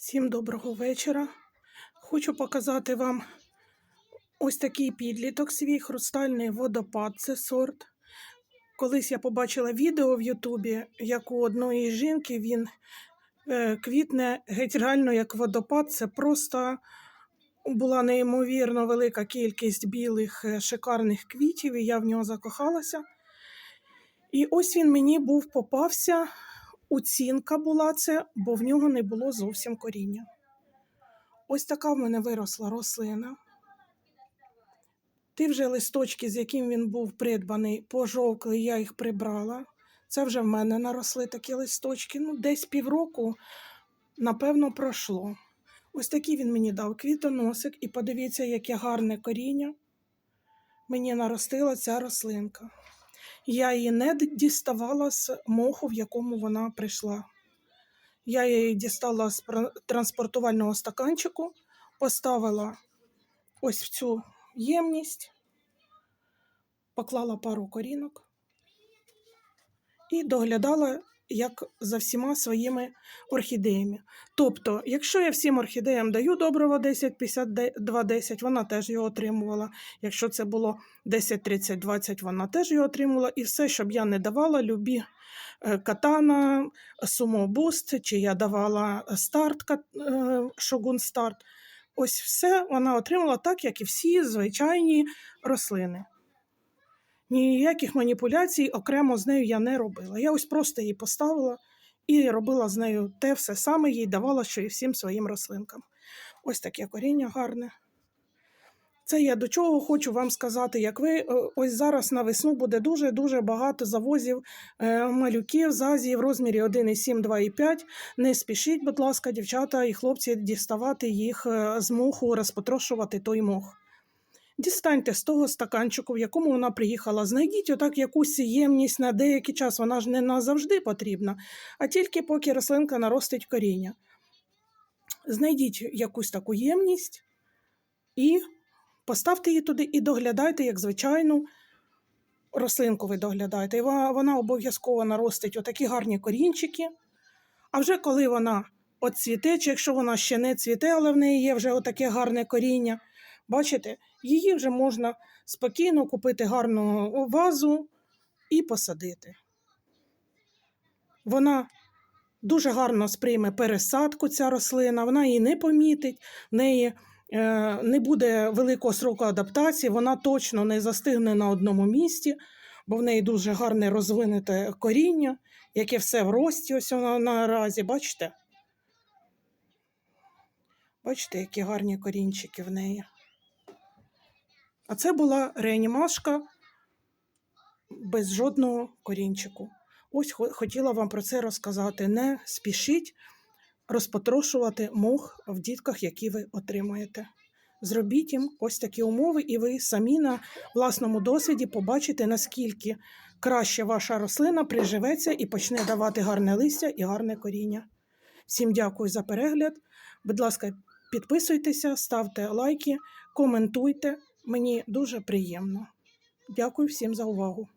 Всім доброго вечора. Хочу показати вам ось такий підліток свій хрустальний водопад. Це сорт. Колись я побачила відео в Ютубі, як у одної жінки він е, квітне геть реально як водопад. Це просто була неймовірно велика кількість білих е, шикарних квітів, і я в нього закохалася. І ось він мені був попався. Оцінка була це, бо в нього не було зовсім коріння. Ось така в мене виросла рослина. Ті вже листочки, з яким він був придбаний, пожовкли, я їх прибрала. Це вже в мене наросли такі листочки. Ну, десь півроку, напевно, пройшло. Ось такий він мені дав квітоносик, і подивіться, яке гарне коріння мені наростила ця рослинка. Я її не діставала з моху, в якому вона прийшла. Я її дістала з транспортувального стаканчику, поставила ось в цю ємність, поклала пару корінок і доглядала як за всіма своїми орхідеями. Тобто, якщо я всім орхідеям даю доброго 10, 52, 10, вона теж його отримувала. Якщо це було 10, 30, 20, вона теж його отримувала. І все, щоб я не давала, любі е, катана, сумобуст, чи я давала старт, е, шогун старт. Ось все вона отримала так, як і всі звичайні рослини. Ніяких маніпуляцій окремо з нею я не робила. Я ось просто її поставила і робила з нею те все саме їй давала, що і всім своїм рослинкам. Ось таке коріння гарне. Це я до чого хочу вам сказати, як ви е, ось зараз на весну буде дуже-дуже багато завозів е, малюків з Азії в розмірі 1,7, 2,5. Не спішіть, будь ласка, дівчата і хлопці, діставати їх е, з моху, розпотрошувати той мох. Дістаньте з того стаканчику, в якому вона приїхала. Знайдіть отак якусь ємність на деякий час. Вона ж не назавжди потрібна, а тільки поки рослинка наростить коріння. Знайдіть якусь таку ємність і поставте її туди і доглядайте, як звичайну рослинку ви доглядаєте. І вона, обов'язково наростить отакі гарні корінчики. А вже коли вона оцвіте, чи якщо вона ще не цвіте, але в неї є вже отаке гарне коріння, бачите, її вже можна спокійно купити гарну вазу і посадити. Вона дуже гарно сприйме пересадку, ця рослина, вона її не помітить, в неї е, не буде великого сроку адаптації, вона точно не застигне на одному місці, бо в неї дуже гарне розвинуте коріння, яке все в рості, ось воно наразі, бачите? Бачите, які гарні корінчики в неї. А це була реанімашка без жодного корінчику. Ось хотіла вам про це розказати. Не спішіть розпотрошувати мох в дітках, які ви отримаєте. Зробіть їм ось такі умови, і ви самі на власному досвіді побачите, наскільки краще ваша рослина приживеться і почне давати гарне листя і гарне коріння. Всім дякую за перегляд. Будь ласка, підписуйтеся, ставте лайки, коментуйте. Мені дуже приємно. Дякую всім за увагу.